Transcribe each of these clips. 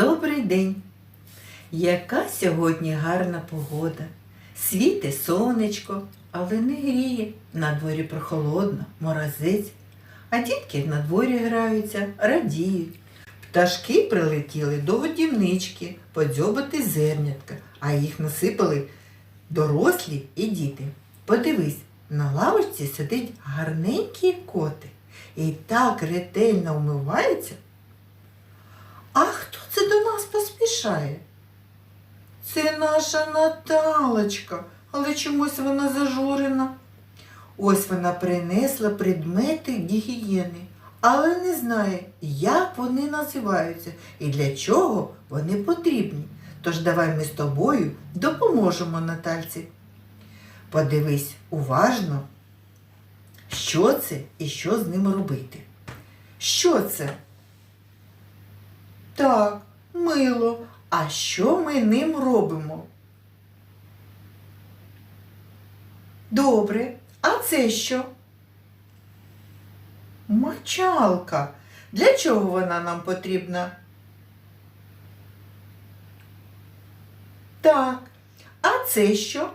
Добрий день! Яка сьогодні гарна погода. Світе сонечко, але не гріє. На дворі прохолодно, морозець. А дітки на дворі граються, радіють. Пташки прилетіли до годівнички подзьобати зернятка, а їх насипали дорослі і діти. Подивись, на лавочці сидить гарненький котик і так ретельно вмивається. А хто це до нас поспішає? Це наша Наталочка, але чомусь вона зажурена. Ось вона принесла предмети гігієни, але не знає, як вони називаються і для чого вони потрібні. Тож давай ми з тобою допоможемо Натальці. Подивись уважно, що це і що з ним робити. Що це? Так, мило. А що ми ним робимо? Добре. А це що? Мочалка. Для чого вона нам потрібна? Так. А це що?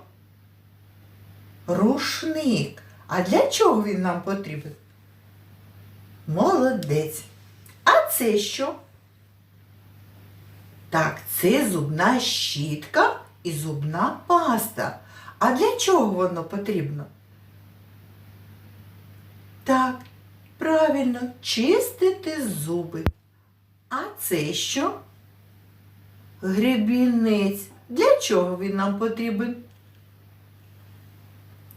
Рушник. А для чого він нам потрібен? Молодець. А це що? Так, це зубна щітка і зубна паста. А для чого воно потрібно? Так, правильно, чистити зуби. А це що? Гребінець. Для чого він нам потрібен?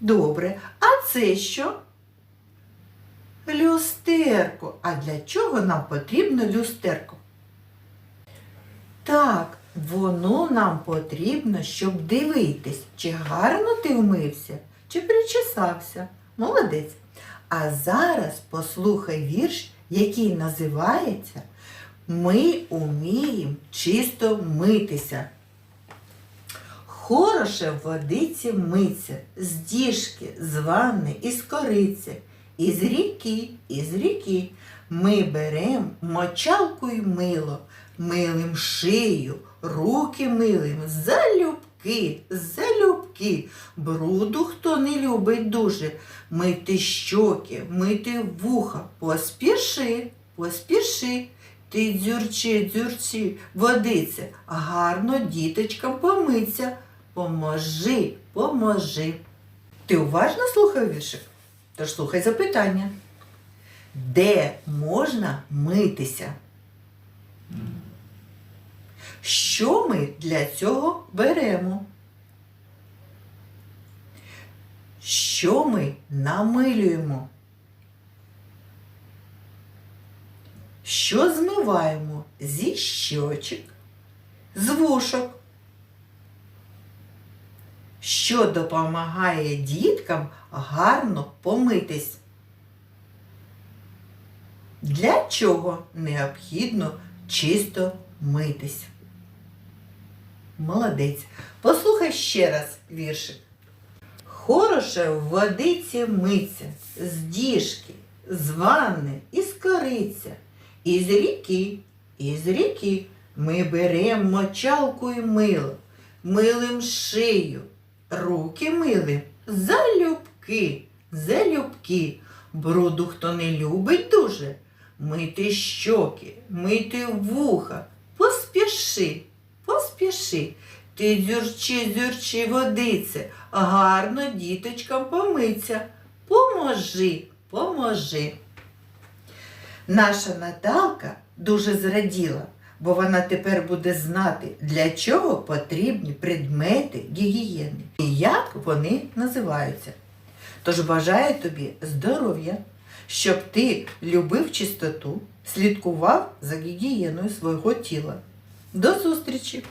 Добре. А це що? Люстерко. А для чого нам потрібно люстерко? Так, воно нам потрібно, щоб дивитись, чи гарно ти вмився, чи причесався. Молодець. А зараз послухай вірш, який називається Ми уміємо чисто митися. Хороше в водиці миться, з діжки, з ванни, із кориці, із ріки, із ріки. Ми берем мочалку й мило, милим шию, руки милим, залюбки, залюбки. Бруду, хто не любить дуже, мити щоки, мити вуха, поспіши, поспіши. Ти дзюрчи, дзюрчи, водиця, гарно діточкам помиться. Поможи, поможи. Ти уважно слухав віршик? Тож слухай запитання. Де можна митися? Що ми для цього беремо? Що ми намилюємо? Що змиваємо зі щочок, з вушок? Що допомагає діткам гарно помитись? Для чого необхідно чисто митись? Молодець. Послухай ще раз віршик. Хороше в водиці миться, з діжки, з ванни, із кориця, із ріки, із ріки ми беремо мочалку і мило, милим шию, руки милим, залюбки, залюбки. Бруду хто не любить дуже, мити щоки, мити вуха, поспіши, поспіши. Ти дзюрчи, дзюрчи, водице, гарно діточкам помиться. Поможи, поможи. Наша Наталка дуже зраділа, бо вона тепер буде знати, для чого потрібні предмети гігієни і як вони називаються. Тож бажаю тобі здоров'я, щоб ти любив чистоту, слідкував за гігієною свого тіла. До зустрічі!